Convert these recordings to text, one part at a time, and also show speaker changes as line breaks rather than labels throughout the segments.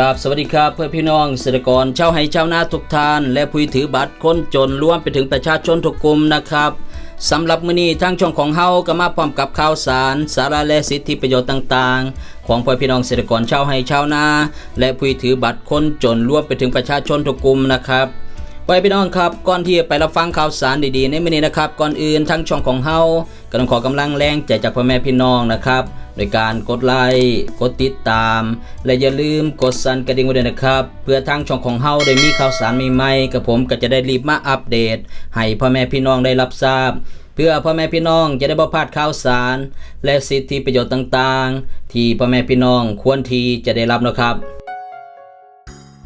กับสวัสดีครับเพื่อนพี่น้องเกษตรกรชาวไห้ชาวนาทุกท่าน และผู้ถือบัตรคนจนรวมไปถึงประชาชนทุกกลุ่มนะครับสำหรับมื้อนี้ทางช่องของเฮาก็มาพร้อมกับข่าวสาร สาระและสิทธิประโยชน์ต่างๆ ของเพื่อพี่น้องเกษตรกรชาวไห้ชาวนา และผู้ถือบัตรคนจนรวมไปถึงประชาชนทุกกลุ่มนะครับไปพี่น้องครับก่อนที่จะไปรับฟังข่าวสารดีๆในมื้อนี้นะครับก่อนอื่นทางช่องของเฮาก็ต้องขอกำลังแรงใจจากพ่อแม่พี่น้องนะครับ โดยการกดไลค์กดติดตาม และอย่าลืมกดสั่นกระดิ่งไว้ด้วยนะครับ เพื่อทางช่องของเฮาได้มีข่าวสารใหม่ๆกับผมก็จะได้รีบมาอัปเดต ให้พ่อแม่พี่น้องได้รับทราบ เพื่อพ่อแม่พี่น้องจะได้บ่พลาดข่าวสาร และสิทธิประโยชน์ต่างๆ ที่พ่อแม่พี่น้องควรที่จะได้รับนะครับ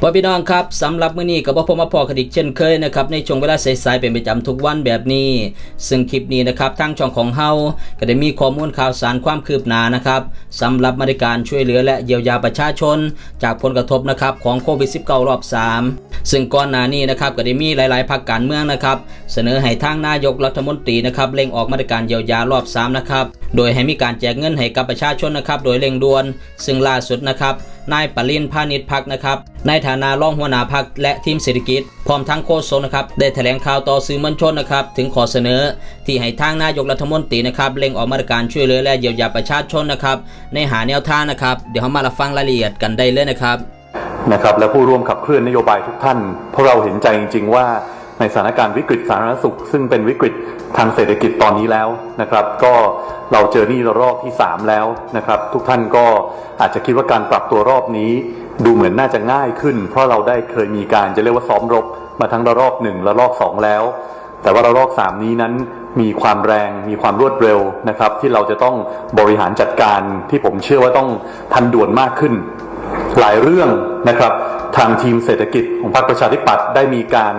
พ่อพี่น้องครับสำหรับมื้อนี้ก็บ่พบมาพอคดีเช่นเคยนะครับในช่วงเวลาสายๆเป็นประจำทุกวันแบบนี้ ซึ่งคลิปนี้นะครับทางช่องของเฮาก็ได้มีข้อมูลข่าวสารความคืบหน้านะครับสำหรับมาตรการช่วยเหลือและเยียวยาประชาชน จากผลกระทบนะครับของโควิด -19 รอบ 3 ซึ่งก่อนหน้านี้นะครับก็ได้มีหลายๆพรรคการเมืองนะครับเสนอให้ทางนายกรัฐมนตรีนะครับเร่งออกมาตรการเยียวยารอบ3นะครับโดยให้มีการแจกเงินให้กับประชาชนนะครับโดยเร่งด่วน ซึ่งล่าสุดนะครับ นายปรินพาณิชพักนะครับในฐานะรองหัวหน้าพักและทีมเศรษฐกิจ พร้อมทั้งโฆษกนะครับได้แถลงข่าวต่อสื่อมวลชนนะครับถึงขอเสนอ ที่ให้ทางนายกรัฐมนตรีนะครับเร่งออกมาตรการช่วยเหลือและเยียวยาประชาชนนะครับในหาแนวทางนะครับเดี๋ยวเรามารับฟังรายละเอียดกันได้เลยนะครับ
นะครับและผู้ร่วมขับเคลื่อนนโยบายทุกท่านเพราะเราเห็นใจจริง ๆ ว่า ในสถานการณ์วิกฤตสาธารณสุข ซึ่งเป็นวิกฤตทางเศรษฐกิจตอนนี้แล้วนะครับ ก็เราเจอนี่ระลอกที่ 3 แล้วนะครับ ทุกท่านก็อาจจะคิดว่าการปรับตัวรอบนี้ ดูเหมือนน่าจะง่ายขึ้น เพราะเราได้เคยมีการจะเรียกว่าซ้อมรบ มาทั้งระลอกหนึ่งระลอกสองแล้ว แต่ว่าระลอกสามนี้นั้นมีความแรงมีความรวดเร็วนะครับ ที่เราจะต้องบริหารจัดการที่ผมเชื่อว่าต้องทันด่วนมากขึ้น หลายเรื่องนะครับ ทางทีมเศรษฐกิจของพรรคประชาธิปัตย์ได้มีการ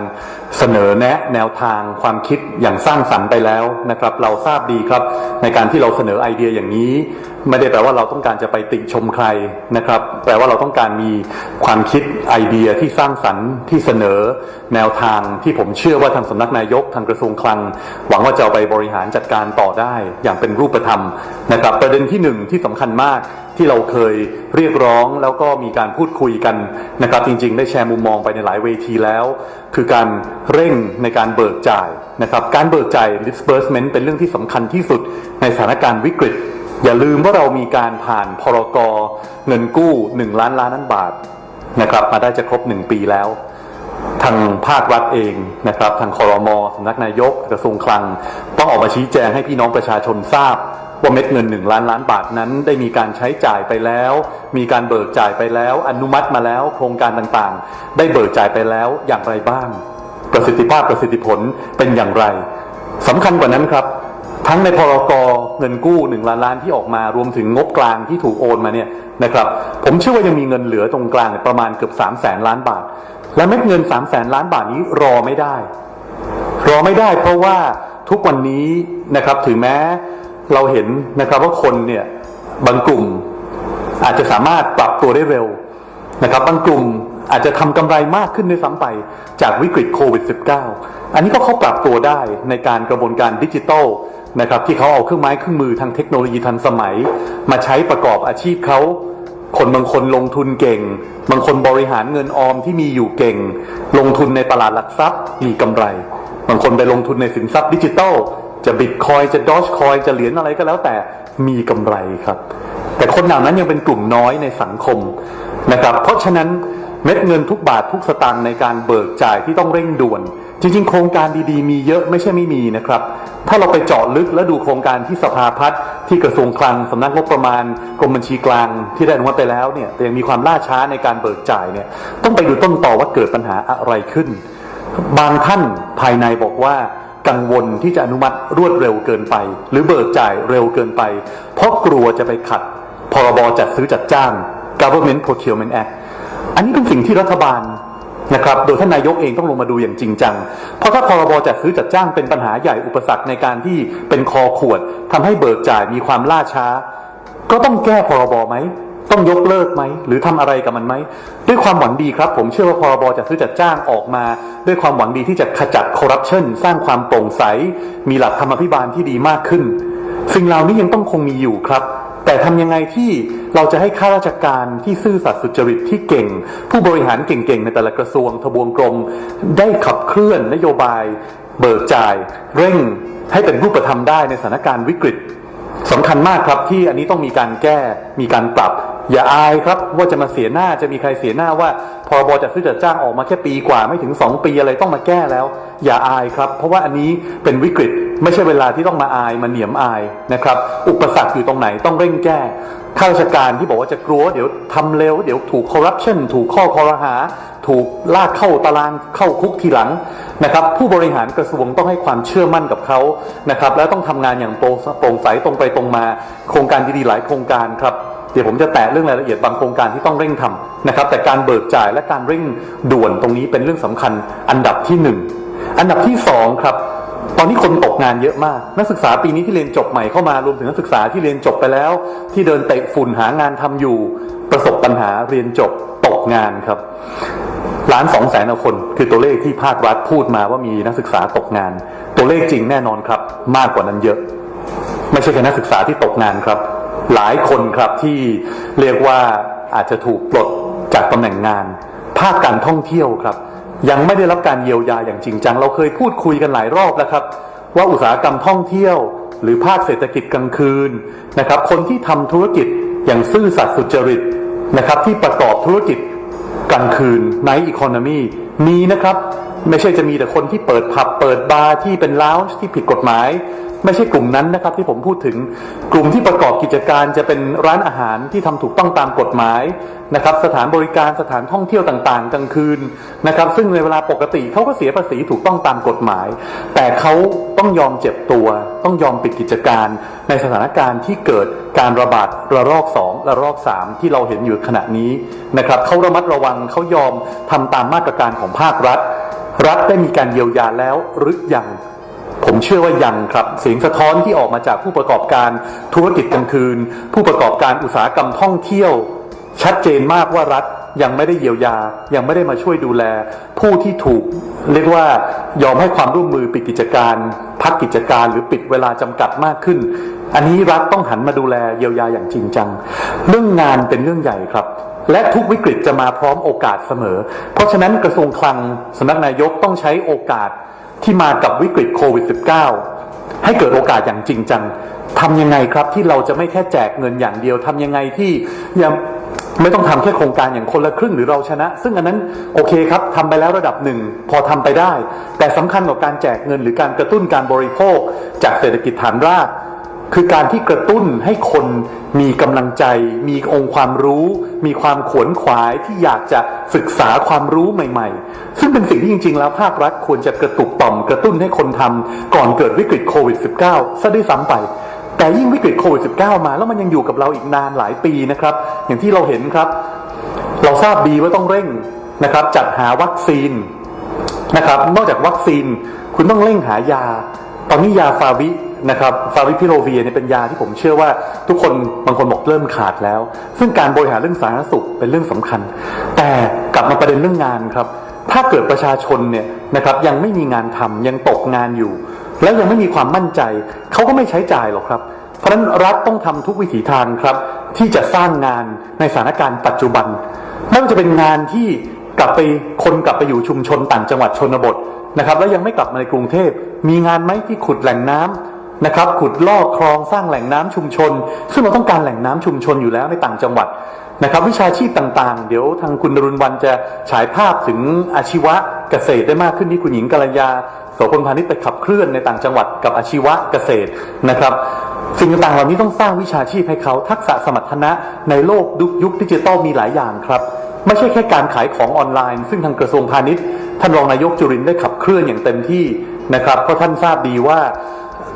เสนอแนะแนวทางความคิดอย่างสร้างสรรค์ไปแล้วนะครับ เราทราบดีครับในการที่เราเสนอไอเดียอย่างนี้ ไม่ได้แปลว่าเราต้องการจะไปติชมใครนะครับ แปลว่าเราต้องการมีความคิดไอเดียที่สร้างสรรค์ที่เสนอแนวทางที่ผมเชื่อว่าทางสำนักนายกทางกระทรวงคลัง หวังว่าจะเอาไปบริหารจัดการต่อได้อย่างเป็นรูปธรรมนะครับ ประเด็นที่หนึ่งที่สำคัญมากที่เราเคยเรียกร้องแล้วก็มีการพูดคุยกันนะครับ จริง ๆ ได้แชร์มุมมองไปในหลายเวทีแล้วคือการเร่งในการเบิกจ่ายนะครับ การเบิกจ่าย disbursement เป็นเรื่องที่สำคัญที่สุดในสถานการณ์วิกฤต อย่าลืมว่าเรามีการผ่านพรกเงินกู้1ล้านล้านบาทนะครับมาได้จะครบ 1 ปีแล้ว ทางภาครัฐเองนะครับ ทางคอรมอสำนักนายกกระทรวงคลัง ต้องออกมาชี้แจงให้พี่น้องประชาชนทราบ ว่าเม็ดเงิน 1 ล้านล้านบาทนั้น ได้มีการใช้จ่ายไปแล้ว มีการเบิกจ่ายไปแล้ว อนุมัติมาแล้วโครงการต่างๆ ได้เบิกจ่ายไปแล้วอย่างไรบ้าง ประสิทธิภาพประสิทธิผลเป็นอย่างไรสำคัญกว่านั้นครับ ทั้งในพรกเงินกู้หนึ่งล้านล้านที่ออกมารวมถึงงบกลางที่ถูกโอนมาเนี่ยนะครับ ผมเชื่อว่ายังมีเงินเหลือตรงกลางประมาณเกือบ3 0 0แสนล้านบาท และเม็ดเงิน3 0 0แสนล้านบาทนี้รอไม่ได้ รอไม่ได้เพราะว่าทุกวันนี้นะครับถึงแม้ เราเห็นนะครับว่าคนเนี่ยบางกลุ่มอาจจะสามารถปรับตัวได้เร็วนะครับ บางกลุ่มอาจจะทำกำไรมากขึ้นด้วยซ้ำไปจากวิกฤตโควิด -19 อันนี้ก็เขาปรับตัวได้ในการกระบวนการดิจิทัลนะครับที่เขาเอาเครื่องไม้เครื่องมือทางเทคโนโลยีทันสมัย มาใช้ประกอบอาชีพเขาคนบางคนลงทุนเก่ง บางคนบริหารเงินออมที่มีอยู่เก่ง ลงทุนในตลาดหลักทรัพย์มีกำไร บางคนไปลงทุนในสินทรัพย์ดิจิทัล จะบิตคอยจะดอชคอยจะเหรียญอะไรก็แล้วแต่มีกำไรครับ แต่คนเหล่านั้นยังเป็นกลุ่มน้อยในสังคมนะครับ เพราะฉะนั้นเม็ดเงินทุกบาททุกสตางค์ในการเบิกจ่ายที่ต้องเร่งด่วน จริง ๆ โครงการดีๆ มีเยอะไม่ใช่ไม่มีนะครับ ถ้าเราไปเจาะลึกและดูโครงการที่สภาพัฒน์ที่กระทรวงคลังสำนักงบประมาณกรมบัญชีกลางที่ได้อนุมัติไปแล้วเนี่ยแต่ยังมีความล่าช้าในการเบิกจ่ายเนี่ยต้องไปดูต้นต่อว่าเกิดปัญหาอะไรขึ้น บางท่านภายในบอกว่า กังวลที่จะอนุมัติรวดเร็วเกินไป หรือเบิกจ่ายเร็วเกินไป เพราะกลัวจะไปขัด พรบจัดซื้อจัดจ้าง Government Procurement Act อันนี้เป็นสิ่งที่รัฐบาลนะครับ โดยท่านนายกเองต้องลงมาดูอย่างจริงจัง เพราะถ้าพรบจัดซื้อจัดจ้างเป็นปัญหาใหญ่อุปสรรคในการที่เป็นคอขวดทำให้เบิกจ่ายมีความล่าช้า ก็ต้องแก้พรบไหม ต้องยกเลิกไหม หรือทำอะไรกับมันไหม ด้วยความหวังดีครับ ผมเชื่อว่าพรบจัดซื้อจัดจ้างออกมา ด้วยความหวังดีที่จะขจัดคอร์รัปชันสร้างความโปร่งใส มีหลักธรรมพิบาลที่ดีมากขึ้น สิ่งเหล่านี้ยังต้องคงมีอยู่ครับ แต่ทำยังไงที่เราจะให้ข้าราชการที่ซื่อสัตย์สุจริตที่เก่ง ผู้บริหารเก่งๆ ในแต่ละกระทรวงทบวงกรม ได้ขับเคลื่อนนโยบาย เบิกจ่าย เร่ง ให้เป็นรูปธรรมได้ในสถานการณ์วิกฤตสำคัญมากครับที่อันนี้ต้องมีการแก้มีการปรับ อย่าอายครับว่าจะมาเสียหน้าจะมีใครเสียหน้าว่าพรบจัดซื้อจัดจ้างออกมาแค่ปีกว่าไม่ถึง 2 ปีอะไรต้องมาแก้แล้ว อย่าอายครับ เพราะว่าอันนี้เป็นวิกฤตไม่ใช่เวลาที่ต้องมาอายมาเหนียมอายนะครับ อุปสรรคอยู่ตรงไหนต้องเร่งแก้ข้าราชการที่บอกว่าจะกลัวเดี๋ยวทำเร็วเดี๋ยวถูกคอร์รัปชันถูกข้อคอรหา ถูกลากเข้าตารางเข้าคุกทีหลังนะครับ ผู้บริหารกระทรวงต้องให้ความเชื่อมั่นกับเขานะครับ แล้วต้องทำงานอย่างโปร่งใสตรงไปตรงมา โครงการดีๆหลายโครงการครับ เดี๋ยวผมจะแตะเรื่องรายละเอียดบางโครงการที่ต้องเร่งทำนะครับ แต่การเบิกจ่ายและการเร่งด่วนตรงนี้เป็นเรื่องสำคัญอันดับที่หนึ่งอันดับที่สองครับตอนนี้คนตกงานเยอะมาก นักศึกษาปีนี้ที่เรียนจบใหม่เข้ามารวมถึงนักศึกษาที่เรียนจบไปแล้ว ที่เดินเตะฝุ่นหางานทำอยู่ ประสบปัญหาเรียนจบตกงานครับล้านสองแสนคนคือตัวเลขที่ภาครัฐพูดมาว่ามีนักศึกษาตกงาน ตัวเลขจริงแน่นอนครับ มากกว่านั้นเยอะ ไม่ใช่แค่นักศึกษาที่ตกงานครับ หลายคนครับที่เรียกว่าอาจจะถูกปลดจากตำแหน่งงาน ภาคการท่องเที่ยวครับ ยังไม่ได้รับการเยียวยาอย่างจริงจัง เราเคยพูดคุยกันหลายรอบแล้วครับ ว่าอุตสาหกรรมท่องเที่ยว หรือภาคเศรษฐกิจกลางคืนนะครับ คนที่ทำธุรกิจอย่างซื่อสัตย์สุจริตนะครับที่ประกอบธุรกิจกลางคืนไนอีโคโนมีมีนะครับ ไม่ใช่จะมีแต่คนที่เปิดผับเปิดบาร์ที่เป็นลาวน์ที่ผิดกฎหมาย ไม่ใช่กลุ่มนั้นนะครับที่ผมพูดถึงกลุ่มที่ประกอบกิจการจะเป็นร้านอาหารที่ทำถูกต้องตามกฎหมายนะครับ สถานบริการสถานท่องเที่ยวต่างๆ กลางคืนนะครับ ซึ่งในเวลาปกติเขาก็เสียภาษีถูกต้องตามกฎหมาย แต่เขาต้องยอมเจ็บตัว ต้องยอมปิดกิจการ ในสถานการณ์ที่เกิดการระบาดระลอกสองระลอกสามที่เราเห็นอยู่ขณะนี้นะครับเขาระมัดระวังเขายอมทำตามมาตรการของภาครัฐ รัฐได้มีการเยียวยาแล้วหรือยัง ผมเชื่อว่ายังครับ เสียงสะท้อนที่ออกมาจากผู้ประกอบการธุรกิจกลางคืน ผู้ประกอบการอุตสาหกรรมท่องเที่ยว ชัดเจนมากว่ารัฐยังไม่ได้เยียวยา ยังไม่ได้มาช่วยดูแล ผู้ที่ถูก เรียกว่ายอมให้ความร่วมมือปิดกิจการ พักกิจการหรือปิดเวลาจำกัดมากขึ้น อันนี้รัฐต้องหันมาดูแลเยียวยาอย่างจริงจัง เรื่องงานเป็นเรื่องใหญ่ครับและทุกวิกฤตจะมาพร้อมโอกาสเสมอ เพราะฉะนั้นกระทรวงคลังสำนักนายกต้องใช้โอกาส ที่มากับวิกฤตโควิด -19 ให้เกิดโอกาสอย่างจริงจังทำยังไงครับที่เราจะไม่แค่แจกเงินอย่างเดียวทำยังไงที่ยังไม่ต้องทำแค่โครงการอย่างคนละครึ่งหรือเราชนะ ซึ่งอันนั้นโอเคครับทำไปแล้วระดับหนึ่งพอทำไปได้ แต่สำคัญกว่าการแจกเงินหรือการกระตุ้นการบริโภค จากเศรษฐกิจฐานราก คือการที่กระตุ้นให้คนมีกำลังใจ มีองค์ความรู้ มีความขวนขวายที่อยากจะศึกษาความรู้ใหม่ ๆ ซึ่งเป็นสิ่งที่จริง ๆ แล้วภาครัฐควรจะกระตุกต่อมกระตุ้นให้คนทำก่อนเกิดวิกฤตโควิด -19 ซะด้วยซ้ำไปแต่ยิ่งวิกฤตโควิด -19 มาแล้วมันยังอยู่กับเราอีกนานหลายปีนะครับ อย่างที่เราเห็นครับ เราทราบดีว่าต้องเร่งนะครับ จัดหาวัคซีนนะครับ นอกจากวัคซีนคุณต้องเร่งหายา ตอนนี้ยาฟาวินะครับฟาวิพิโรเวียเนี่ยเป็นยาที่ผมเชื่อว่าทุกคนบางคนบอกเริ่มขาดแล้ว ซึ่งการบริหารเรื่องสาธารณสุขเป็นเรื่องสำคัญ แต่กลับมาประเด็นเรื่องงานครับ ถ้าเกิดประชาชนเนี่ยนะครับยังไม่มีงานทำยังตกงานอยู่ แล้วยังไม่มีความมั่นใจ เขาก็ไม่ใช้จ่ายหรอกครับ เพราะฉะนั้นรัฐต้องทำทุกวิถีทางครับ ที่จะสร้างงานในสถานการณ์ปัจจุบันไม่ว่าจะเป็นงานที่กลับไปคนกลับไปอยู่ชุมชนต่างจังหวัดชนบท นะครับ แล้วยังไม่กลับมาในกรุงเทพ มีงานไหมที่ขุดแหล่งน้ำนะครับ ขุดลอกคลองสร้างแหล่งน้ำชุมชน ซึ่งเราต้องการแหล่งน้ำชุมชนอยู่แล้วในต่างจังหวัดนะครับ วิชาชีพต่างๆ เดี๋ยวทางคุณดรุณวันจะฉายภาพถึงอาชีวะเกษตรได้มากขึ้นที่คุณหญิงกัลยาโสพลพาณิชย์ไปขับเคลื่อนในต่างจังหวัดกับอาชีวะเกษตรนะครับสิ่งต่างๆเหล่านี้ต้องสร้างวิชาชีพให้เขาทักษะสมรรถนะในโลกยุคดิจิตอลมีหลายอย่างครับ ไม่ใช่แค่การขายของออนไลน์ ซึ่งทางกระทรวงพาณิชย์ท่านรองนายกจุรินได้ขับเคลื่อนอย่างเต็มที่นะครับเพราะท่านทราบดีว่า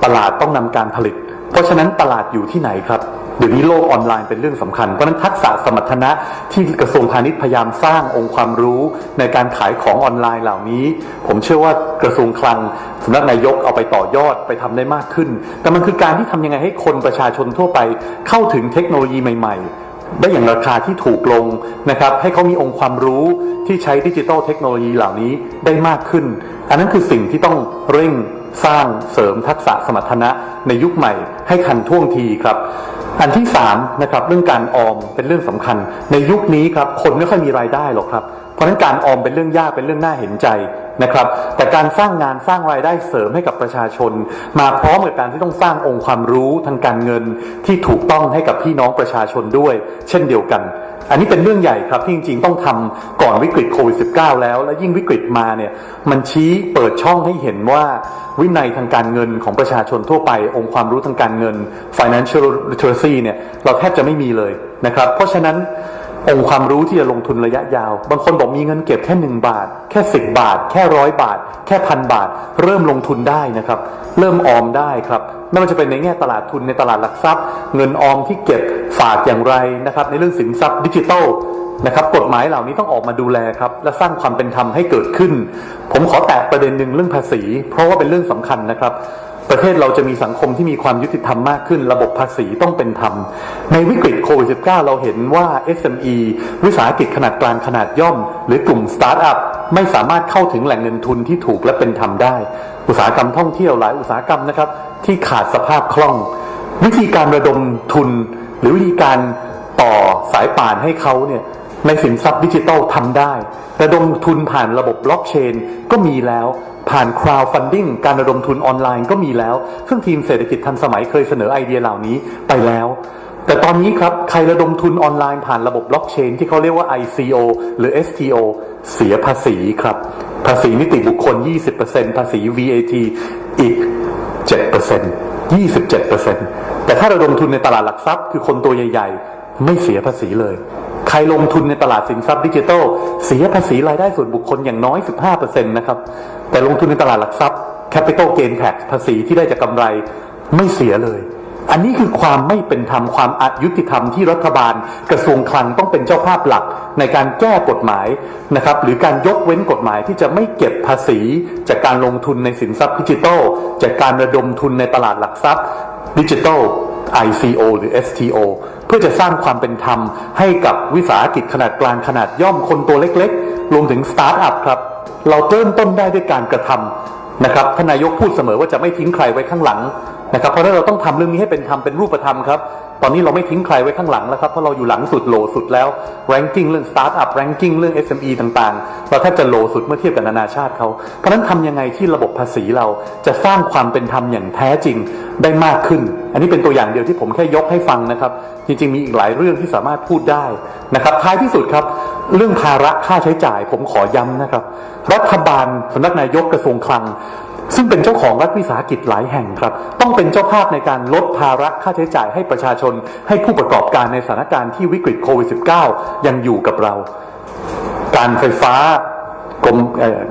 ตลาดต้องนำการผลิต เพราะฉะนั้นตลาดอยู่ที่ไหนครับเดี๋ยวนี้โลกออนไลน์เป็นเรื่องสำคัญ เพราะนั้นทักษะสมรรถนะที่กระทรวงพาณิชย์พยายามสร้างองค์ความรู้ในการขายของออนไลน์เหล่านี้ ผมเชื่อว่ากระทรวงคลังสำนักนายกเอาไปต่อยอดไปทำได้มากขึ้น แต่มันคือการที่ทำยังไงให้คนประชาชนทั่วไปเข้าถึงเทคโนโลยีใหม่ๆ ได้อย่างราคาที่ถูกลงนะครับให้เขามีองค์ความรู้ที่ใช้ดิจิทัลเทคโนโลยีเหล่านี้ได้มากขึ้น อันนั้นคือสิ่งที่ต้องเร่งสร้างเสริมทักษะสมรรถนะในยุคใหม่ให้ทันท่วงทีครับ อันที่สามนะครับเรื่องการออมเป็นเรื่องสำคัญ ในยุคนี้ครับคนไม่ค่อยมีรายได้หรอกครับเพราะฉะนั้นการออมเป็นเรื่องยากเป็นเรื่องน่าเห็นใจนะครับ แต่การสร้างงานสร้างรายได้เสริมให้กับประชาชน มาพร้อมกับการที่ต้องสร้างองค์ความรู้ทางการเงินที่ถูกต้องให้กับพี่น้องประชาชนด้วย เช่นเดียวกัน อันนี้เป็นเรื่องใหญ่ครับที่จริงๆ ต้องทำก่อนวิกฤตโควิด -19 แล้ว และยิ่งวิกฤตมาเนี่ยมันชี้เปิดช่องให้เห็นว่าวินัยทางการเงินของประชาชนทั่วไป องค์ความรู้ทางการเงิน financial literacy เนี่ยเราแทบจะไม่มีเลยนะครับ เพราะฉะนั้น องค์ความรู้ที่จะลงทุนระยะยาว บางคนบอกมีเงินเก็บแค่หนึ่งบาท แค่สิบบาท แค่ร้อยบาท แค่พันบาท เริ่มลงทุนได้นะครับ เริ่มออมได้ครับไม่ว่าจะเป็นในแง่ตลาดทุนในตลาดหลักทรัพย์ เงินออมที่เก็บฝากอย่างไรนะครับ ในเรื่องสินทรัพย์ดิจิทัลนะครับกฎหมายเหล่านี้ต้องออกมาดูแลครับ และสร้างความเป็นธรรมให้เกิดขึ้น ผมขอแตะประเด็นหนึ่งเรื่องภาษี เพราะว่าเป็นเรื่องสำคัญนะครับ ประเทศเราจะมีสังคมที่มีความยุติธรรมมากขึ้น ระบบภาษีต้องเป็นธรรม ในวิกฤตโควิด -19 เราเห็นว่า SME วิสาหกิจขนาดกลางขนาดย่อม หรือกลุ่มสตาร์ทอัพไม่สามารถเข้าถึงแหล่งเงินทุนที่ถูกและเป็นธรรมได้ อุตสาหกรรมท่องเที่ยวหลายอุตสาหกรรมนะครับ ที่ขาดสภาพคล่อง วิธีการระดมทุน หรือวิธีการต่อสายป่านให้เขาเนี่ยในสินทรัพย์ดิจิทัลทำได้ ระดมทุนผ่านระบบบล็อกเชนก็มีแล้ว ผ่าน crowdfunding การระดมทุนออนไลน์ก็มีแล้ว ซึ่งทีมเศรษฐกิจทันสมัยเคยเสนอไอเดียเหล่านี้ไปแล้ว แต่ตอนนี้ครับ ใครระดมทุนออนไลน์ผ่านระบบบล็อกเชนที่เขาเรียกว่า ICO หรือ STO เสียภาษีครับ ภาษีนิติบุคคล 20%ภาษี VAT อีก 7% 27%แต่ถ้าระดมทุนในตลาดหลักทรัพย์คือคนตัวใหญ่ ๆ ไม่เสียภาษีเลย ใครลงทุนในตลาดสินทรัพย์ดิจิทัลเสียภาษีรายได้ส่วนบุคคลอย่างน้อย 15%นะครับ แต่ลงทุนในตลาดหลักทรัพย์ Capital Gain Tax ภาษีที่ได้จากกำไรไม่เสียเลย อันนี้คือความไม่เป็นธรรมความอายุติธรรมที่รัฐบาล กระทรวงคลังต้องเป็นเจ้าภาพหลักในการแก้กฎหมายนะครับ หรือการยกเว้นกฎหมายที่จะไม่เก็บภาษี จากการลงทุนในสินทรัพย์ดิจิทัลจากการระดมทุนในตลาดหลักทรัพย์ดิจิทัล ICO หรือ STO พื่อจะสร้างความเป็นธรรมให้กับวิสาหกิจขนาดกลางขนาดย่อมคนตัวเล็กๆ รวมถึงสตาร์ทอัพครับ เราเริ่มต้นได้ด้วยการกระทำนะครับทนายกพูดเสมอว่าจะไม่ทิ้งใครไว้ข้างหลัง นะครับเพราะนั้นเราต้องทำเรื่องนี้ให้เป็นธรรมเป็นรูปธรรมครับ ตอนนี้เราไม่ทิ้งใครไว้ข้างหลังแล้วครับ เพราะเราอยู่หลังสุดโลสุดแล้ว ranking เรื่อง startup ranking เรื่อง SME ต่างๆ เราแทบจะโลสุดเมื่อเทียบกับนานาชาติเขา เพราะนั้นทำยังไงที่ระบบภาษีเราจะสร้างความเป็นธรรมอย่างแท้จริงได้มากขึ้น อันนี้เป็นตัวอย่างเดียวที่ผมแค่ยกให้ฟังนะครับ จริงๆ มีอีกหลายเรื่องที่สามารถพูดได้นะครับท้ายที่สุดครับ เรื่องภาระค่าใช้จ่ายผมขอย้ำนะครับ รัฐบาลสำนักนายกกระทรวงคลัง ซึ่งเป็นเจ้าของรัฐวิสาหกิจหลายแห่งครับ ต้องเป็นเจ้าภาพในการลดภาระค่าใช้จ่ายให้ประชาชน ให้ผู้ประกอบการในสถานการณ์ที่วิกฤตโควิด -19 ยังอยู่กับเรา การไฟฟ้ากรม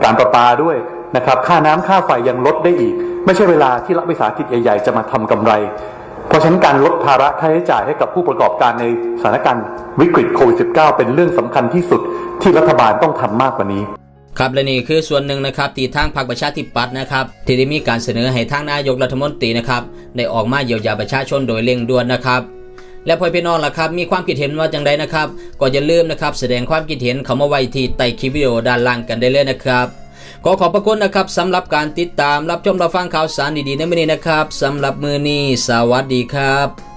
การประปาด้วยนะครับ ค่าน้ำค่าไฟยังลดได้อีก ไม่ใช่เวลาที่รัฐวิสาหกิจใหญ่ๆจะมาทำกำไร เพราะฉะนั้นการลดภาระค่าใช้จ่ายให้กับผู้ประกอบการในสถานการณ์วิกฤตโควิด -19 เป็นเรื่องสำคัญที่สุดที่รัฐบาลต้องทำมากกว่านี้
ครับและนี่คือส่วนหนึ่งนะครับที่ทางพรรคประชาธิปัตย์นะครับที่ได้มีการเสนอให้ทางนายกรัฐมนตรีนะครับได้ออกมาเยียวยาประชาชนโดยเร่งด่วนนะครับและพ่อพี่น้องล่ะครับมีความคิดเห็นว่าจังไดนะครับก็อย่าลืมนะครับแสดงความคิดเห็นเข้ามาไว้ที่ใต้คลิปวิดีโอด้านล่างกันได้เลยนะครับ ขอขอบพระคุณนะครับสำหรับการติดตามรับชมรับฟังข่าวสารดีๆในมื้อนี้นะครับสำหรับมื้อนี้สวัสดีครับ